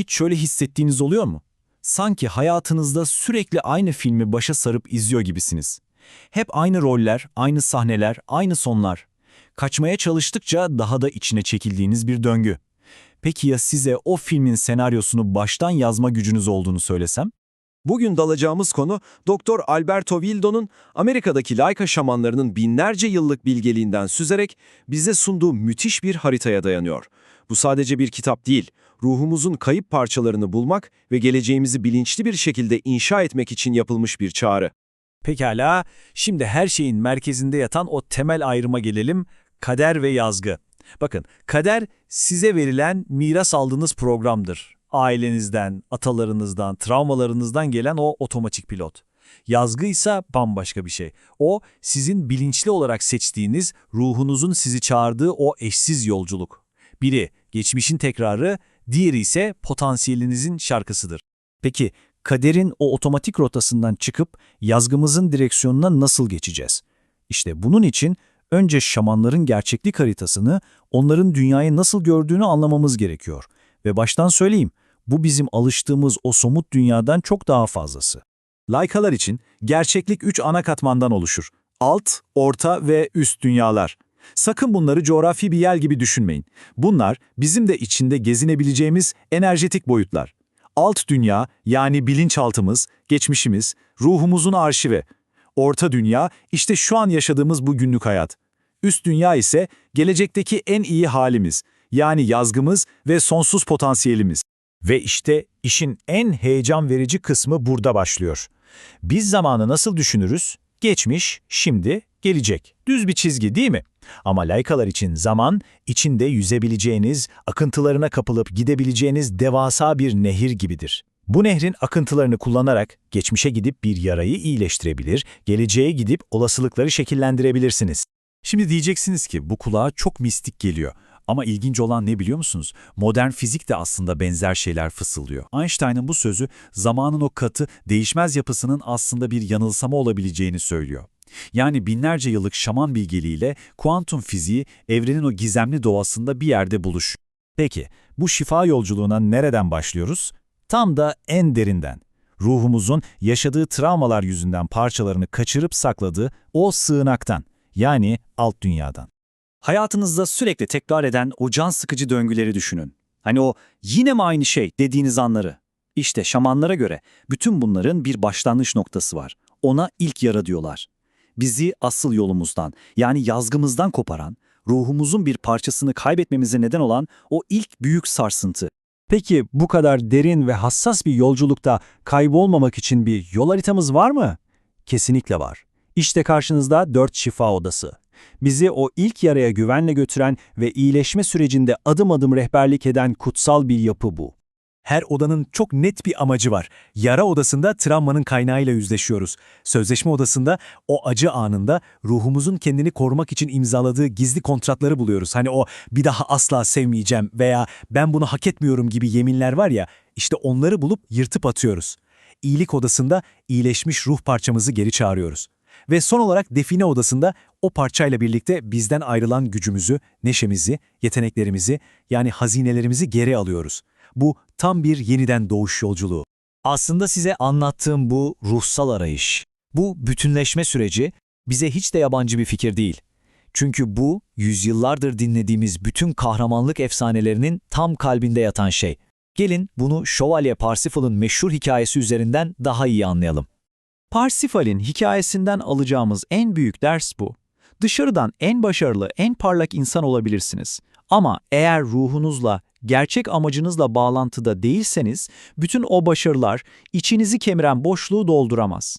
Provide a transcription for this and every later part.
Hiç şöyle hissettiğiniz oluyor mu? Sanki hayatınızda sürekli aynı filmi başa sarıp izliyor gibisiniz. Hep aynı roller, aynı sahneler, aynı sonlar. Kaçmaya çalıştıkça daha da içine çekildiğiniz bir döngü. Peki ya size o filmin senaryosunu baştan yazma gücünüz olduğunu söylesem? Bugün dalacağımız konu Doktor Alberto Vildo'nun Amerika'daki Laika şamanlarının binlerce yıllık bilgeliğinden süzerek bize sunduğu müthiş bir haritaya dayanıyor. Bu sadece bir kitap değil, ruhumuzun kayıp parçalarını bulmak ve geleceğimizi bilinçli bir şekilde inşa etmek için yapılmış bir çağrı. Pekala, şimdi her şeyin merkezinde yatan o temel ayrıma gelelim, kader ve yazgı. Bakın, kader size verilen miras aldığınız programdır. Ailenizden, atalarınızdan, travmalarınızdan gelen o otomatik pilot. Yazgı ise bambaşka bir şey. O, sizin bilinçli olarak seçtiğiniz, ruhunuzun sizi çağırdığı o eşsiz yolculuk. Biri geçmişin tekrarı, diğeri ise potansiyelinizin şarkısıdır. Peki, kaderin o otomatik rotasından çıkıp yazgımızın direksiyonuna nasıl geçeceğiz? İşte bunun için önce şamanların gerçeklik haritasını, onların dünyayı nasıl gördüğünü anlamamız gerekiyor. Ve baştan söyleyeyim, bu bizim alıştığımız o somut dünyadan çok daha fazlası. Laykalar için gerçeklik üç ana katmandan oluşur. Alt, orta ve üst dünyalar. Sakın bunları coğrafi bir yer gibi düşünmeyin. Bunlar bizim de içinde gezinebileceğimiz enerjetik boyutlar. Alt dünya yani bilinçaltımız, geçmişimiz, ruhumuzun arşivi. Orta dünya işte şu an yaşadığımız bu günlük hayat. Üst dünya ise gelecekteki en iyi halimiz, yani yazgımız ve sonsuz potansiyelimiz. Ve işte işin en heyecan verici kısmı burada başlıyor. Biz zamanı nasıl düşünürüz? Geçmiş, şimdi, gelecek. Düz bir çizgi değil mi? Ama laykalar için zaman, içinde yüzebileceğiniz, akıntılarına kapılıp gidebileceğiniz devasa bir nehir gibidir. Bu nehrin akıntılarını kullanarak geçmişe gidip bir yarayı iyileştirebilir, geleceğe gidip olasılıkları şekillendirebilirsiniz. Şimdi diyeceksiniz ki bu kulağa çok mistik geliyor. Ama ilginç olan ne biliyor musunuz? Modern fizik de aslında benzer şeyler fısıldıyor. Einstein'ın bu sözü zamanın o katı, değişmez yapısının aslında bir yanılsama olabileceğini söylüyor. Yani binlerce yıllık şaman bilgeliğiyle kuantum fiziği evrenin o gizemli doğasında bir yerde buluşuyor. Peki, bu şifa yolculuğuna nereden başlıyoruz? Tam da en derinden. Ruhumuzun yaşadığı travmalar yüzünden parçalarını kaçırıp sakladığı o sığınaktan, yani alt dünyadan. Hayatınızda sürekli tekrar eden o can sıkıcı döngüleri düşünün. Hani o yine mi aynı şey dediğiniz anları. İşte şamanlara göre bütün bunların bir başlangıç noktası var. Ona ilk yara diyorlar. Bizi asıl yolumuzdan yani yazgımızdan koparan, ruhumuzun bir parçasını kaybetmemize neden olan o ilk büyük sarsıntı. Peki bu kadar derin ve hassas bir yolculukta kaybolmamak için bir yol haritamız var mı? Kesinlikle var. İşte karşınızda dört şifa odası. Bizi o ilk yaraya güvenle götüren ve iyileşme sürecinde adım adım rehberlik eden kutsal bir yapı bu. Her odanın çok net bir amacı var. Yara odasında travmanın kaynağıyla yüzleşiyoruz. Sözleşme odasında o acı anında ruhumuzun kendini korumak için imzaladığı gizli kontratları buluyoruz. Hani o bir daha asla sevmeyeceğim veya ben bunu hak etmiyorum gibi yeminler var ya, işte onları bulup yırtıp atıyoruz. İyilik odasında iyileşmiş ruh parçamızı geri çağırıyoruz. Ve son olarak define odasında o parçayla birlikte bizden ayrılan gücümüzü, neşemizi, yeteneklerimizi yani hazinelerimizi geri alıyoruz. Bu tam bir yeniden doğuş yolculuğu. Aslında size anlattığım bu ruhsal arayış, bu bütünleşme süreci bize hiç de yabancı bir fikir değil. Çünkü bu yüzyıllardır dinlediğimiz bütün kahramanlık efsanelerinin tam kalbinde yatan şey. Gelin bunu Şövalye Parsifal'ın meşhur hikayesi üzerinden daha iyi anlayalım. Parsifal'in hikayesinden alacağımız en büyük ders bu. Dışarıdan en başarılı, en parlak insan olabilirsiniz. Ama eğer ruhunuzla, gerçek amacınızla bağlantıda değilseniz, bütün o başarılar içinizi kemiren boşluğu dolduramaz.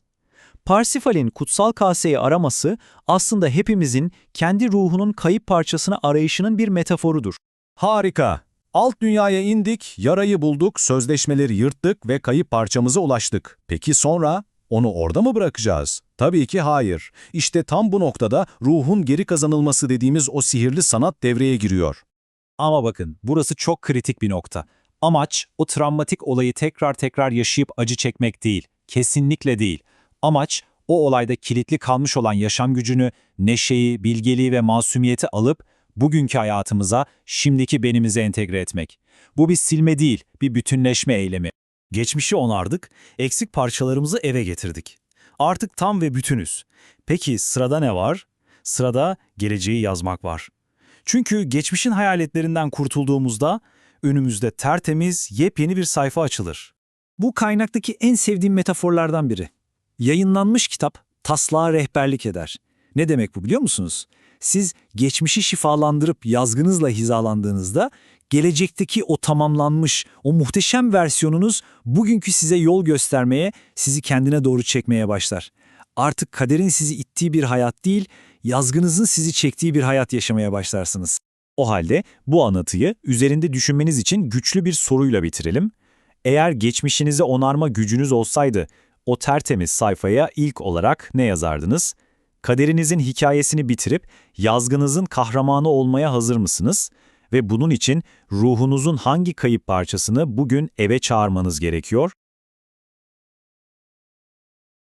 Parsifal'in kutsal kaseyi araması aslında hepimizin kendi ruhunun kayıp parçasını arayışının bir metaforudur. Harika. Alt dünyaya indik, yarayı bulduk, sözleşmeleri yırttık ve kayıp parçamıza ulaştık. Peki sonra? Onu orada mı bırakacağız? Tabii ki hayır. İşte tam bu noktada ruhun geri kazanılması dediğimiz o sihirli sanat devreye giriyor. Ama bakın burası çok kritik bir nokta. Amaç o travmatik olayı tekrar tekrar yaşayıp acı çekmek değil. Kesinlikle değil. Amaç o olayda kilitli kalmış olan yaşam gücünü, neşeyi, bilgeliği ve masumiyeti alıp bugünkü hayatımıza, şimdiki benimize entegre etmek. Bu bir silme değil, bir bütünleşme eylemi. Geçmişi onardık, eksik parçalarımızı eve getirdik. Artık tam ve bütünüz. Peki sırada ne var? Sırada geleceği yazmak var. Çünkü geçmişin hayaletlerinden kurtulduğumuzda önümüzde tertemiz, yepyeni bir sayfa açılır. Bu kaynaktaki en sevdiğim metaforlardan biri. Yayınlanmış kitap taslağa rehberlik eder. Ne demek bu biliyor musunuz? Siz geçmişi şifalandırıp yazgınızla hizalandığınızda gelecekteki o tamamlanmış, o muhteşem versiyonunuz bugünkü size yol göstermeye, sizi kendine doğru çekmeye başlar. Artık kaderin sizi ittiği bir hayat değil, yazgınızın sizi çektiği bir hayat yaşamaya başlarsınız. O halde bu anlatıyı üzerinde düşünmeniz için güçlü bir soruyla bitirelim. Eğer geçmişinizi onarma gücünüz olsaydı, o tertemiz sayfaya ilk olarak ne yazardınız? Kaderinizin hikayesini bitirip yazgınızın kahramanı olmaya hazır mısınız? Ve bunun için ruhunuzun hangi kayıp parçasını bugün eve çağırmanız gerekiyor?